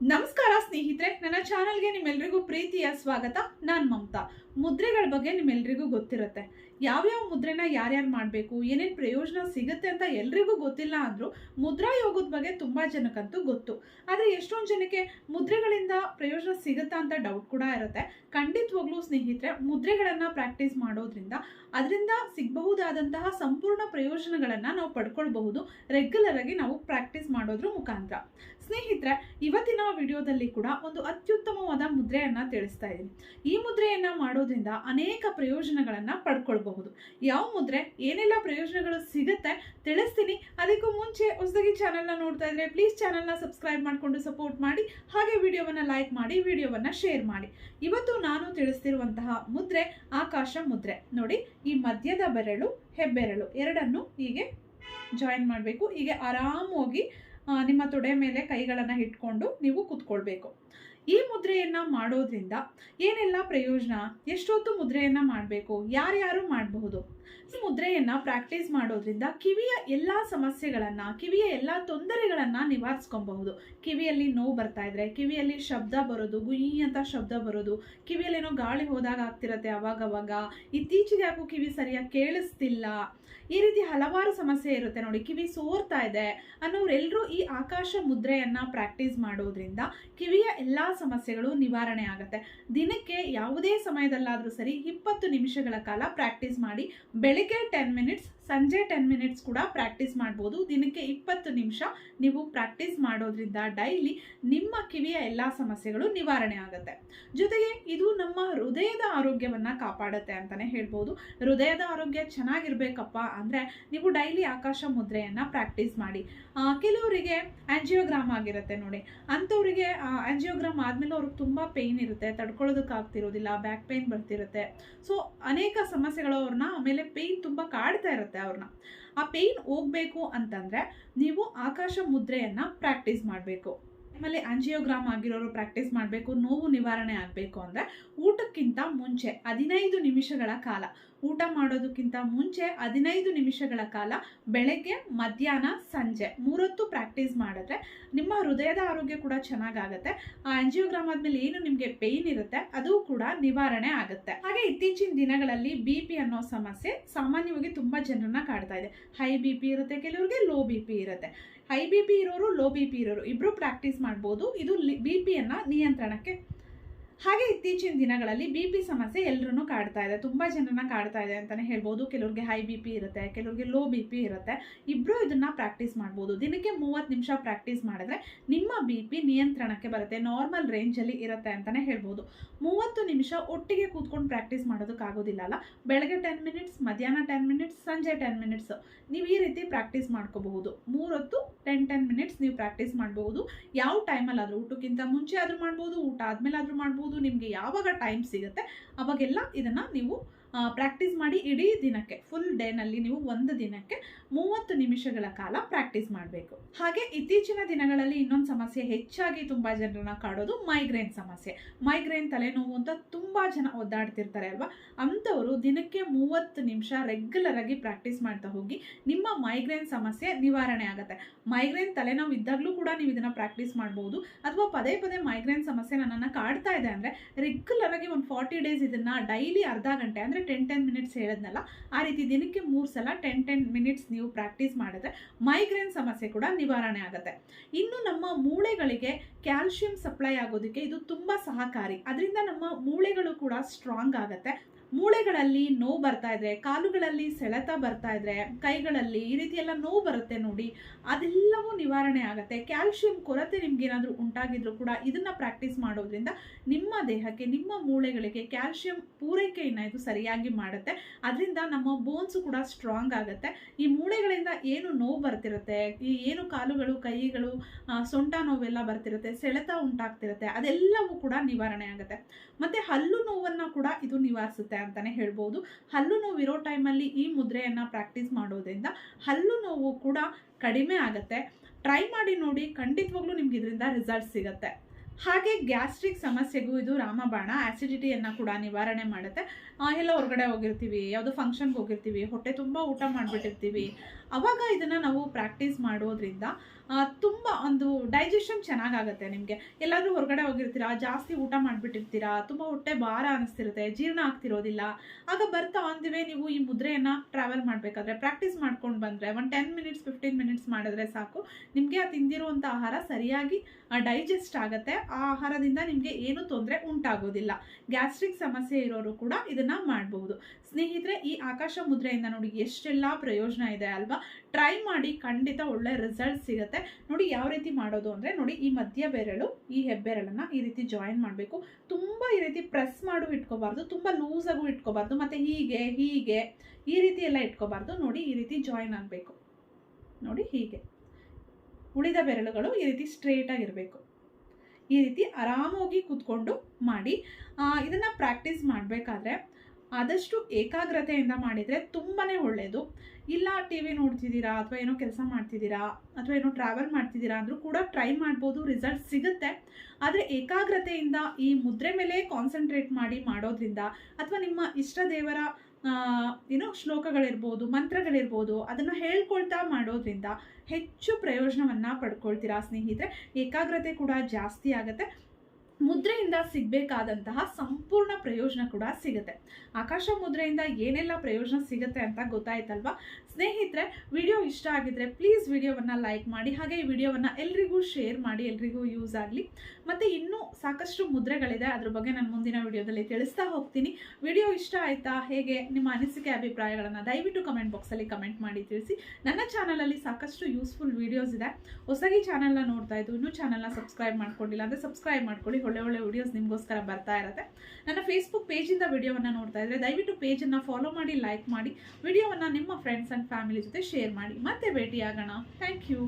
ನಮಸ್ಕಾರ ಸ್ನೇಹಿತರೆ, ನನ್ನ ಚಾನಲ್ಗೆ ನಿಮ್ಮೆಲ್ರಿಗೂ ಪ್ರೀತಿಯ ಸ್ವಾಗತ. ನಾನು ಮಮತಾ. ಮುದ್ರೆಗಳ ಬಗ್ಗೆ ನಿಮ್ಮೆಲ್ರಿಗೂ ಗೊತ್ತಿರುತ್ತೆ. ಯಾವ್ಯಾವ ಮುದ್ರೆನ ಯಾರ್ಯಾರು ಮಾಡಬೇಕು, ಏನೇನು ಪ್ರಯೋಜನ ಸಿಗುತ್ತೆ ಅಂತ ಎಲ್ರಿಗೂ ಗೊತ್ತಿಲ್ಲ ಅಂದರೂ ಮುದ್ರಾ ಯೋಗದ ಬಗ್ಗೆ ತುಂಬ ಜನಕ್ಕಂತೂ ಗೊತ್ತು. ಆದರೆ ಎಷ್ಟೊಂದು ಜನಕ್ಕೆ ಮುದ್ರೆಗಳಿಂದ ಪ್ರಯೋಜನ ಸಿಗುತ್ತಾ ಅಂತ ಡೌಟ್ ಕೂಡ ಇರುತ್ತೆ. ಖಂಡಿತವಾಗ್ಲೂ ಸ್ನೇಹಿತರೆ, ಮುದ್ರೆಗಳನ್ನು ಪ್ರಾಕ್ಟೀಸ್ ಮಾಡೋದ್ರಿಂದ ಅದರಿಂದ ಸಿಗಬಹುದಾದಂತಹ ಸಂಪೂರ್ಣ ಪ್ರಯೋಜನಗಳನ್ನು ನಾವು ಪಡ್ಕೊಳ್ಬಹುದು. ರೆಗ್ಯುಲರ್ ಆಗಿ ನಾವು ಪ್ರಾಕ್ಟೀಸ್ ಮಾಡೋದ್ರ ಮುಖಾಂತರ. ಸ್ನೇಹಿತರೆ ಇವತ್ತಿನ ವಿಡಿಯೋದಲ್ಲಿ ಕೂಡ ಒಂದು ಅತ್ಯುತ್ತಮವಾದ ಮುದ್ರೆಯನ್ನು ತಿಳಿಸ್ತಾ ಇದ್ದೀನಿ. ಈ ಮುದ್ರೆಯನ್ನು ಮಾಡೋದ್ರಿಂದ ಅನೇಕ ಪ್ರಯೋಜನಗಳನ್ನು ಪಡ್ಕೊಳ್ಬಹುದು. ಯಾವ ಮುದ್ರೆ? ಏನೆಲ್ಲ ಪ್ರಯೋಜನಗಳು ಸಿಗುತ್ತೆ? ತಿಳಿಸ್ತೀನಿ. ಅದಕ್ಕೂ ಮುಂಚೆ ಹೊಸದಾಗಿ ಚಾನಲ್ನ ನೋಡ್ತಾ ಇದ್ರೆ ಪ್ಲೀಸ್ ಚಾನಲ್ನ ಸಬ್ಸ್ಕ್ರೈಬ್ ಮಾಡಿಕೊಂಡು ಸಪೋರ್ಟ್ ಮಾಡಿ ಹಾಗೆ ವಿಡಿಯೋವನ್ನ ಲೈಕ್ ಮಾಡಿ ವಿಡಿಯೋವನ್ನ ಶೇರ್ ಮಾಡಿ. ಇವತ್ತು ನಾನು ತಿಳಿಸ್ತಿರುವಂತಹ ಮುದ್ರೆ ಆಕಾಶ ಮುದ್ರೆ. ನೋಡಿ ಈ ಮಧ್ಯದ ಬೆರಳು ಹೆಬ್ಬೆರಳು ಎರಡನ್ನು ಹೀಗೆ ಜಾಯಿನ್ ಮಾಡಬೇಕು. ಹೀಗೆ ಆರಾಮವಾಗಿ ಆ, ನಿಮ್ಮ ತೊಡೆ ಮೇಲೆ ಕೈಗಳನ್ನು ಇಟ್ಕೊಂಡು ನೀವು ಕೂತ್ಕೊಳ್ಬೇಕು. ಈ ಮುದ್ರೆಯನ್ನ ಮಾಡೋದ್ರಿಂದ ಏನೆಲ್ಲ ಪ್ರಯೋಜನ? ಎಷ್ಟೊತ್ತು ಮುದ್ರೆಯನ್ನ ಮಾಡಬೇಕು? ಯಾರ್ಯಾರು ಮಾಡಬಹುದು? ಈ ಮುದ್ರೆಯನ್ನ ಪ್ರಾಕ್ಟೀಸ್ ಮಾಡೋದ್ರಿಂದ ಕಿವಿಯ ಎಲ್ಲ ಸಮಸ್ಯೆಗಳನ್ನ, ಕಿವಿಯ ಎಲ್ಲ ತೊಂದರೆಗಳನ್ನ ನಿವಾರಿಸ್ಕೊಬಹುದು. ಕಿವಿಯಲ್ಲಿ ನೋವು ಬರ್ತಾ ಇದ್ರೆ, ಕಿವಿಯಲ್ಲಿ ಶಬ್ದ ಬರೋದು, ಗುಯಿ ಅಂತ ಶಬ್ದ ಬರೋದು, ಕಿವಿಯಲ್ಲೇನೋ ಗಾಳಿ ಹೋದಾಗ ಆಗ್ತಿರತ್ತೆ ಅವಾಗವಾಗ, ಇತ್ತೀಚೆಗೆ ಯಾಕೋ ಕಿವಿ ಸರಿಯಾಗಿ ಕೇಳಿಸ್ತಿಲ್ಲ. ಈ ರೀತಿ ಹಲವಾರು ಸಮಸ್ಯೆ ಇರುತ್ತೆ ನೋಡಿ, ಕಿವಿ ಸೋರ್ತಾ ಇದೆ ಅನ್ನೋರೆಲ್ಲರೂ ಈ ಆಕಾಶ ಮುದ್ರೆಯನ್ನ ಪ್ರಾಕ್ಟೀಸ್ ಮಾಡೋದ್ರಿಂದ ಕಿವಿಯ ಎಲ್ಲ ಸಮಸ್ಯೆಗಳು ನಿವಾರಣೆ ಆಗುತ್ತೆ. ದಿನಕ್ಕೆ ಯಾವುದೇ ಸಮಯದಲ್ಲಾದರೂ ಸರಿ ಇಪ್ಪತ್ತು ನಿಮಿಷಗಳ ಕಾಲ ಪ್ರಾಕ್ಟೀಸ್ ಮಾಡಿ ಬೆಳಿಗ್ಗೆ ಟೆನ್ ಮಿನಿಟ್ಸ್ ಸಂಜೆ ಟೆನ್ ಮಿನಿಟ್ಸ್ ಕೂಡ ಪ್ರಾಕ್ಟೀಸ್ ಮಾಡ್ಬೋದು. ದಿನಕ್ಕೆ ಇಪ್ಪತ್ತು ನಿಮಿಷ ನೀವು ಪ್ರಾಕ್ಟೀಸ್ ಮಾಡೋದ್ರಿಂದ ಡೈಲಿ ನಿಮ್ಮ ಕಿವಿಯ ಎಲ್ಲ ಸಮಸ್ಯೆಗಳು ನಿವಾರಣೆ ಆಗುತ್ತೆ. ಜೊತೆಗೆ ಇದು ನಮ್ಮ ಹೃದಯದ ಆರೋಗ್ಯವನ್ನು ಕಾಪಾಡುತ್ತೆ ಅಂತಲೇ ಹೇಳ್ಬೋದು. ಹೃದಯದ ಆರೋಗ್ಯ ಚೆನ್ನಾಗಿರ್ಬೇಕಪ್ಪ ಅಂದರೆ ನೀವು ಡೈಲಿ ಆಕಾಶ ಮುದ್ರೆಯನ್ನು ಪ್ರಾಕ್ಟೀಸ್ ಮಾಡಿ. ಕೆಲವರಿಗೆ ಆ್ಯಂಜಿಯೋಗ್ರಾಮ್ ಆಗಿರುತ್ತೆ ನೋಡಿ. ಅಂಥವ್ರಿಗೆ ಆ್ಯಂಜಿಯೋಗ್ರಾಮ್ ಆದಮೇಲೆ ಅವ್ರಿಗೆ ತುಂಬ ಪೇಯ್ನ್ ಇರುತ್ತೆ ತಡ್ಕೊಳ್ಳೋದಕ್ಕಾಗ್ತಿರೋದಿಲ್ಲ ಬ್ಯಾಕ್ ಪೇಯ್ನ್ ಬರ್ತಿರುತ್ತೆ. ಸೊ ಅನೇಕ ಸಮಸ್ಯೆಗಳು ಅವ್ರನ್ನ ಆಮೇಲೆ ಪೇಯ್ನ್ ತುಂಬ ಕಾಡ್ತಾ ಇರುತ್ತೆ. ಅವ್ರನ್ನ. ಆ ಪೇಯ್ನ್ ಹೋಗ್ಬೇಕು ಅಂತಂದ್ರೆ ನೀವು ಆಕಾಶ ಮುದ್ರೆಯನ್ನ ಪ್ರಾಕ್ಟೀಸ್ ಮಾಡಬೇಕು. ಆಮೇಲೆ ಆಂಜಿಯೋಗ್ರಾಮ್ ಆಗಿರೋರು ಪ್ರಾಕ್ಟೀಸ್ ಮಾಡಬೇಕು, ನೋವು ನಿವಾರಣೆ ಆಗಬೇಕು ಅಂದರೆ ಊಟಕ್ಕಿಂತ ಮುಂಚೆ ಹದಿನೈದು ನಿಮಿಷಗಳ ಕಾಲ. ಊಟ ಮಾಡೋದಕ್ಕಿಂತ ಮುಂಚೆ ಹದಿನೈದು ನಿಮಿಷಗಳ ಕಾಲ, ಬೆಳಗ್ಗೆ, ಮಧ್ಯಾಹ್ನ, ಸಂಜೆ ಮೂರೊತ್ತು ಪ್ರಾಕ್ಟೀಸ್ ಮಾಡಿದ್ರೆ ನಿಮ್ಮ ಹೃದಯದ ಆರೋಗ್ಯ ಕೂಡ ಚೆನ್ನಾಗಾಗತ್ತೆ. ಆ ಆಂಜಿಯೋಗ್ರಾಮ್ ಆದಮೇಲೆ ಏನು ನಿಮಗೆ ಪೇಯ್ನ್ ಇರುತ್ತೆ, ಅದು ಕೂಡ ನಿವಾರಣೆ ಆಗುತ್ತೆ. ಹಾಗೆ ಇತ್ತೀಚಿನ ದಿನಗಳಲ್ಲಿ ಬಿ ಪಿ ಅನ್ನೋ ಸಮಸ್ಯೆ ಸಾಮಾನ್ಯವಾಗಿ ತುಂಬ ಜನರನ್ನ ಕಾಡ್ತಾ ಇದೆ. ಹೈ ಬಿ ಪಿ ಇರುತ್ತೆ, ಕೆಲವರಿಗೆ ಲೋ ಬಿ ಪಿ ಇರುತ್ತೆ. ಹೈ ಬಿ ಪಿ ಇರೋರು, ಲೋ ಬಿ ಪಿ ಇರೋರು, ಇಬ್ರು ಪ್ರಾಕ್ಟೀಸ್ ಮಾಡ್ಬೋದು. ಇದು ಬಿ ಪಿಯನ್ನು ನಿಯಂತ್ರಣಕ್ಕೆ ಹಾಗೆ ಇತ್ತೀಚಿನ ದಿನಗಳಲ್ಲಿ ಬಿ ಪಿ ಸಮಸ್ಯೆ ಎಲ್ಲರೂ ಕಾಡ್ತಾ ಇದೆ. ತುಂಬ ಜನರನ್ನ ಕಾಡ್ತಾ ಇದೆ ಅಂತಲೇ ಹೇಳ್ಬೋದು. ಕೆಲವ್ರಿಗೆ ಹೈ ಬಿ ಪಿ ಇರುತ್ತೆ, ಕೆಲವ್ರಿಗೆ ಲೋ ಬಿ ಪಿ ಇರುತ್ತೆ. ಇಬ್ಬರು ಇದನ್ನ ಪ್ರಾಕ್ಟೀಸ್ ಮಾಡ್ಬೋದು. ದಿನಕ್ಕೆ ಮೂವತ್ತು ನಿಮಿಷ ಪ್ರಾಕ್ಟೀಸ್ ಮಾಡಿದ್ರೆ ನಿಮ್ಮ ಬಿ ಪಿ ನಿಯಂತ್ರಣಕ್ಕೆ ಬರುತ್ತೆ ನಾರ್ಮಲ್ ರೇಂಜಲ್ಲಿ ಇರುತ್ತೆ ಅಂತಲೇ ಹೇಳ್ಬೋದು. ಮೂವತ್ತು ನಿಮಿಷ ಒಟ್ಟಿಗೆ ಕೂತ್ಕೊಂಡು ಪ್ರಾಕ್ಟೀಸ್ ಮಾಡೋದಕ್ಕಾಗೋದಿಲ್ಲ ಅಲ್ಲ? ಬೆಳಗ್ಗೆ ಟೆನ್ ಮಿನಿಟ್ಸ್ ಮಧ್ಯಾಹ್ನ ಟೆನ್ ಮಿನಿಟ್ಸ್ ಸಂಜೆ ಟೆನ್ ಮಿನಿಟ್ಸ್ ನೀವು ಈ ರೀತಿ ಪ್ರಾಕ್ಟೀಸ್ ಮಾಡ್ಕೋಬಹುದು. ಮೂರೊತ್ತು ಟೆನ್ ಟೆನ್ ಮಿನಿಟ್ಸ್ ನೀವು ಪ್ರಾಕ್ಟೀಸ್ ಮಾಡಬಹುದು. ಯಾವ ಟೈಮಲ್ಲಿ ಆದರೂ ಊಟಕ್ಕಿಂತ ಮುಂಚೆ ಆದರೂ ಮಾಡ್ಬೋದು, ಊಟ ಆದಮೇಲೆ ಆದರೂ ಮಾಡ್ಬೋದು ನಿಮಗೆ ಯಾವಾಗ ಟೈಮ್ ಸಿಗುತ್ತೆ ಅವಾಗೆಲ್ಲ ಇದನ್ನು ನೀವು ಪ್ರಾಕ್ಟೀಸ್ ಮಾಡಿ ಇಡೀ ದಿನಕ್ಕೆ ಫುಲ್ ಡೇನಲ್ಲಿ ನೀವು ಒಂದು ದಿನಕ್ಕೆ ಮೂವತ್ತು ನಿಮಿಷಗಳ ಕಾಲ ಪ್ರಾಕ್ಟೀಸ್ ಮಾಡಬೇಕು. ಹಾಗೆ ಇತ್ತೀಚಿನ ದಿನಗಳಲ್ಲಿ ಇನ್ನೊಂದು ಸಮಸ್ಯೆ ಹೆಚ್ಚಾಗಿ ತುಂಬ ಜನರನ್ನ ಕಾಡೋದು ಮೈಗ್ರೇನ್ ಸಮಸ್ಯೆ. ಮೈಗ್ರೇನ್ ತಲೆನೋವು ಅಂತ ತುಂಬ ಜನ ಒದ್ದಾಡ್ತಿರ್ತಾರೆ ಅಲ್ವಾ? ಅಂಥವರು ದಿನಕ್ಕೆ ಮೂವತ್ತು ನಿಮಿಷ ರೆಗ್ಯುಲರ್ ಆಗಿ ಪ್ರಾಕ್ಟೀಸ್ ಮಾಡ್ತಾ ಹೋಗಿ ನಿಮ್ಮ ಮೈಗ್ರೇನ್ ಸಮಸ್ಯೆ ನಿವಾರಣೆ ಆಗುತ್ತೆ. ಮೈಗ್ರೇನ್ ತಲೆನೋವು ಇದ್ದಾಗಲೂ ಕೂಡ ನೀವು ಇದನ್ನ ಪ್ರಾಕ್ಟೀಸ್ ಮಾಡ್ಬೋದು. ಅಥವಾ ಪದೇ ಪದೇ ಮೈಗ್ರೇನ್ ಸಮಸ್ಯೆ ನನ್ನನ್ನು ಕಾಡ್ತಾ ಇದೆ ಅಂದರೆ ರೆಗ್ಯುಲರ್ ಆಗಿ ಒಂದು ಫಾರ್ಟಿ ಡೇಸ್ ಇದನ್ನ ಡೈಲಿ ಅರ್ಧ ಗಂಟೆ ಅಂದರೆ ಟೆನ್ ಟೆನ್ ಮಿನಿಟ್ಸ್ ಹೇಳಿದ್ನಲ್ಲ, ಆ ರೀತಿ ದಿನಕ್ಕೆ ಮೂರು ಸಲ ಟೆನ್ ಟೆನ್ ಮಿನಿಟ್ಸ್ ನೀವು ಪ್ರಾಕ್ಟೀಸ್ ಮಾಡಿದ್ರೆ ಮೈಗ್ರೇನ್ ಸಮಸ್ಯೆ ಕೂಡ ನಿವಾರಣೆ ಆಗುತ್ತೆ. ಇನ್ನು ನಮ್ಮ ಮೂಳೆಗಳಿಗೆ ಕ್ಯಾಲ್ಶಿಯಂ ಸಪ್ಲೈ ಆಗೋದಕ್ಕೆ ಇದು ತುಂಬ ಸಹಕಾರಿ. ಅದರಿಂದ ನಮ್ಮ ಮೂಳೆಗಳು ಕೂಡ ಸ್ಟ್ರಾಂಗ್ ಆಗುತ್ತೆ. ಮೂಳೆಗಳಲ್ಲಿ ನೋವು ಬರ್ತಾ ಇದ್ರೆ, ಕಾಲುಗಳಲ್ಲಿ ಸೆಳೆತ ಬರ್ತಾ ಇದ್ರೆ, ಕೈಗಳಲ್ಲಿ ಈ ರೀತಿ ಎಲ್ಲ ನೋವು ಬರುತ್ತೆ ನೋಡಿ, ಅದೆಲ್ಲವೂ ನಿವಾರಣೆ ಆಗುತ್ತೆ. ಕ್ಯಾಲ್ಶಿಯಂ ಕೊರತೆ ನಿಮ್ಗೇನಾದರೂ ಉಂಟಾಗಿದ್ರು ಕೂಡ ಇದನ್ನ ಪ್ರಾಕ್ಟೀಸ್ ಮಾಡೋದ್ರಿಂದ ನಿಮ್ಮ ದೇಹಕ್ಕೆ, ನಿಮ್ಮ ಮೂಳೆಗಳಿಗೆ ಕ್ಯಾಲ್ಶಿಯಂ ಪೂರೈಕೆಯನ್ನು ಇದು ಸರಿಯಾಗಿ ಮಾಡುತ್ತೆ. ಅದರಿಂದ ನಮ್ಮ ಬೋನ್ಸು ಕೂಡ ಸ್ಟ್ರಾಂಗ್ ಆಗುತ್ತೆ. ಈ ಮೂಳೆಗಳಿಂದ ಏನು ನೋವು ಬರ್ತಿರುತ್ತೆ, ಈ ಏನು ಕಾಲುಗಳು, ಕೈಗಳು ಸೊಂಟ ನೋವೆಲ್ಲ ಬರ್ತಿರುತ್ತೆ, ಸೆಳೆತ ಉಂಟಾಗ್ತಿರುತ್ತೆ, ಅದೆಲ್ಲವೂ ಕೂಡ ನಿವಾರಣೆ ಆಗುತ್ತೆ. ಮತ್ತೆ ಹಲ್ಲು ನೋವನ್ನ ಕೂಡ ಇದು ನಿವಾರಿಸುತ್ತೆ ಅಂತಾನೆ ಹೇಳ್ಬೋದು. ಹಲ್ಲು ನೋವಿರೋ ಟೈಮಲ್ಲಿ ಈ ಮುದ್ರೆಯನ್ನು ಪ್ರಾಕ್ಟೀಸ್ ಮಾಡೋದ್ರಿಂದ ಹಲ್ಲು ನೋವು ಕೂಡ ಕಡಿಮೆ ಆಗುತ್ತೆ. ಟ್ರೈ ಮಾಡಿ ನೋಡಿ ಖಂಡಿತವಾಗ್ಲೂ ನಿಮ್ಗೆ ಇದರಿಂದ ರಿಸಲ್ಟ್ ಸಿಗುತ್ತೆ. ಹಾಗೆ ಗ್ಯಾಸ್ಟ್ರಿಕ್ ಸಮಸ್ಯೆಗೂ ಇದು ರಾಮಬಾಣ ಆ್ಯಸಿಡಿಟಿಯನ್ನು ಕೂಡ ನಿವಾರಣೆ ಮಾಡುತ್ತೆ. ಎಲ್ಲ ಹೊರಗಡೆ ಹೋಗಿರ್ತೀವಿ, ಯಾವುದೋ ಫಂಕ್ಷನ್ಗೆ ಹೋಗಿರ್ತೀವಿ, ಹೊಟ್ಟೆ ತುಂಬ ಊಟ ಮಾಡಿಬಿಟ್ಟಿರ್ತೀವಿ. ಅವಾಗ ಇದನ್ನು ನಾವು ಪ್ರಾಕ್ಟೀಸ್ ಮಾಡೋದ್ರಿಂದ ತುಂಬ ಒಂದು ಡೈಜೆಷನ್ ಚೆನ್ನಾಗಾಗುತ್ತೆ ನಿಮಗೆ. ಎಲ್ಲಾದರೂ ಹೊರಗಡೆ ಹೋಗಿರ್ತೀರಾ, ಜಾಸ್ತಿ ಊಟ ಮಾಡಿಬಿಟ್ಟಿರ್ತೀರಾ, ತುಂಬ ಹೊಟ್ಟೆ ಭಾರ ಅನಿಸ್ತಿರುತ್ತೆ, ಜೀರ್ಣ ಆಗ್ತಿರೋದಿಲ್ಲ. ಆಗ ಬರ್ತಾ ಒಂದಿವೆ ನೀವು ಈ ಮುದ್ರೆಯನ್ನು ಟ್ರಾವೆಲ್ ಮಾಡಬೇಕಾದ್ರೆ ಪ್ರಾಕ್ಟೀಸ್ ಮಾಡ್ಕೊಂಡು ಬಂದರೆ, ಒಂದು ಟೆನ್ ಮಿನಿಟ್ಸ್ ಫಿಫ್ಟೀನ್ ಮಿನಿಟ್ಸ್ ಮಾಡಿದ್ರೆ ಸಾಕು. ನಿಮಗೆ ಆ ತಿಂದಿರುವಂಥ ಆಹಾರ ಸರಿಯಾಗಿ ಡೈಜೆಸ್ಟ್ ಆಗುತ್ತೆ. ಆ ಆಹಾರದಿಂದ ನಿಮಗೆ ಏನೂ ತೊಂದರೆ ಉಂಟಾಗೋದಿಲ್ಲ. ಗ್ಯಾಸ್ಟ್ರಿಕ್ ಸಮಸ್ಯೆ ಇರೋರು ಕೂಡ ಇದನ್ನು ಮಾಡಬಹುದು ಸ್ನೇಹಿತರೆ, ಈ ಆಕಾಶ ಮುದ್ರೆಯಿಂದ ನೋಡಿ ಎಷ್ಟೆಲ್ಲ ಪ್ರಯೋಜನ ಇದೆ ಅಲ್ವಾ? ಟ್ರೈ ಮಾಡಿ ಖಂಡಿತ ಒಳ್ಳೆ ರಿಸಲ್ಟ್ ಸಿಗುತ್ತೆ. ನೋಡಿ ಯಾವ ರೀತಿ ಮಾಡೋದು ಅಂದರೆ ನೋಡಿ ಈ ಮಧ್ಯ ಬೆರಳು, ಈ ಹೆಬ್ಬೆರಳನ್ನು ಈ ರೀತಿ ಜಾಯಿನ್ ಮಾಡಬೇಕು. ತುಂಬ ಈ ರೀತಿ ಪ್ರೆಸ್ ಮಾಡು ಇಟ್ಕೋಬಾರ್ದು, ತುಂಬ ಲೂಸಾಗೂ ಇಟ್ಕೋಬಾರ್ದು, ಮತ್ತು ಹೀಗೆ ಹೀಗೆ ಈ ರೀತಿ ಎಲ್ಲ ಇಟ್ಕೋಬಾರ್ದು. ನೋಡಿ ಈ ರೀತಿ ಜಾಯಿನ್ ಆಗಬೇಕು. ನೋಡಿ ಹೀಗೆ. ಉಳಿದ ಬೆರಳುಗಳು ಈ ರೀತಿ ಸ್ಟ್ರೇಟಾಗಿರಬೇಕು ಈ ರೀತಿ ಆರಾಮಾಗಿ ಕೂತ್ಕೊಂಡು ಮಾಡಿ ಇದನ್ನು ಪ್ರಾಕ್ಟೀಸ್ ಮಾಡಬೇಕಾದ್ರೆ ಆದಷ್ಟು ಏಕಾಗ್ರತೆಯಿಂದ ಮಾಡಿದರೆ ತುಂಬಾ ಒಳ್ಳೆಯದು ಇಲ್ಲ ಟಿ ವಿ ನೋಡ್ತಿದ್ದೀರಾ ಅಥವಾ ಏನೋ ಕೆಲಸ ಮಾಡ್ತಿದ್ದೀರಾ ಅಥವಾ ಏನೋ ಟ್ರಾವೆಲ್ ಮಾಡ್ತಿದ್ದೀರಾ ಅಂದರೂ ಕೂಡ ಟ್ರೈ ಮಾಡ್ಬೋದು ರಿಸಲ್ಟ್ ಸಿಗುತ್ತೆ. ಆದರೆ ಏಕಾಗ್ರತೆಯಿಂದ ಈ ಮುದ್ರೆ ಮೇಲೆ ಕಾನ್ಸಂಟ್ರೇಟ್ ಮಾಡಿ ಮಾಡೋದ್ರಿಂದ ಅಥವಾ ನಿಮ್ಮ ಇಷ್ಟ ದೇವರ ಏನೋ ಶ್ಲೋಕಗಳಿರ್ಬೋದು, ಮಂತ್ರಗಳಿರ್ಬೋದು, ಅದನ್ನು ಹೇಳ್ಕೊಳ್ತಾ ಮಾಡೋದ್ರಿಂದ ಹೆಚ್ಚು ಪ್ರಯೋಜನವನ್ನು ಪಡ್ಕೊಳ್ತೀರಾ ಸ್ನೇಹಿತರೆ. ಏಕಾಗ್ರತೆ ಕೂಡ ಜಾಸ್ತಿ ಆಗುತ್ತೆ. ಮುದ್ರೆಯಿಂದ ಸಿಗಬೇಕಾದಂತಹ ಸಂಪೂರ್ಣ ಪ್ರಯೋಜನ ಕೂಡ ಸಿಗುತ್ತೆ. ಆಕಾಶ ಮುದ್ರೆಯಿಂದ ಏನೆಲ್ಲ ಪ್ರಯೋಜನ ಸಿಗುತ್ತೆ ಅಂತ ಗೊತ್ತಾಯ್ತಲ್ವಾ? ಸ್ನೇಹಿತರೆ, ವಿಡಿಯೋ ಇಷ್ಟ ಆಗಿದ್ರೆ ಪ್ಲೀಸ್ ವಿಡಿಯೋವನ್ನು ಲೈಕ್ ಮಾಡಿ, ಹಾಗೆ ಈ ವಿಡಿಯೋವನ್ನು ಎಲ್ರಿಗೂ ಶೇರ್ ಮಾಡಿ, ಎಲ್ರಿಗೂ ಯೂಸ್ ಆಗಲಿ. ಮತ್ತು ಇನ್ನೂ ಸಾಕಷ್ಟು ಮುದ್ರೆಗಳಿದೆ. ಅದ್ರ ಬಗ್ಗೆ ನಾನು ಮುಂದಿನ ವಿಡಿಯೋದಲ್ಲಿ ತಿಳಿಸ್ತಾ ಹೋಗ್ತೀನಿ. ವಿಡಿಯೋ ಇಷ್ಟ ಆಯ್ತಾ? ಹೇಗೆ? ನಿಮ್ಮ ಅನಿಸಿಕೆ, ಅಭಿಪ್ರಾಯಗಳನ್ನು ದಯವಿಟ್ಟು ಕಮೆಂಟ್ ಬಾಕ್ಸಲ್ಲಿ ಕಮೆಂಟ್ ಮಾಡಿ ತಿಳಿಸಿ. ನನ್ನ ಚಾನಲಲ್ಲಿ ಸಾಕಷ್ಟು ಯೂಸ್ಫುಲ್ ವಿಡಿಯೋಸ್ ಇದೆ. ಹೊಸಗಿ ಚಾನಲ್ನ ನೋಡ್ತಾ ಇದ್ದು ಇನ್ನೂ ಚಾನಲ್ನ ಸಬ್ಸ್ಕ್ರೈಬ್ ಮಾಡ್ಕೊಂಡಿಲ್ಲ ಅಂದರೆ ಸಬ್ಸ್ಕ್ರೈಬ್ ಮಾಡ್ಕೊಳ್ಳಿ. ಒಳ್ಳೆ ಒಳ್ಳೆ ವಿಡಿಯೋಸ್ ನಿಮಗೋಸ್ಕರ ಬರ್ತಾ ಇರುತ್ತೆ. ನನ್ನ ಫೇಸ್ಬುಕ್ ಪೇಜಿಂದ ವಿಡಿಯೋವನ್ನು ನೋಡ್ತಾ ಇದ್ದರೆ ದಯವಿಟ್ಟು ಪೇಜನ್ನು ಫಾಲೋ ಮಾಡಿ ಲೈಕ್ ಮಾಡಿ. ವಿಡಿಯೋವನ್ನು ನಿಮ್ಮ ಫ್ರೆಂಡ್ಸ್ ಆ್ಯಂಡ್ ಫ್ಯಾಮಿಲಿ ಜೊತೆ ಶೇರ್ ಮಾಡಿ. ಮತ್ತೆ ಭೇಟಿಯಾಗೋಣ. Thank you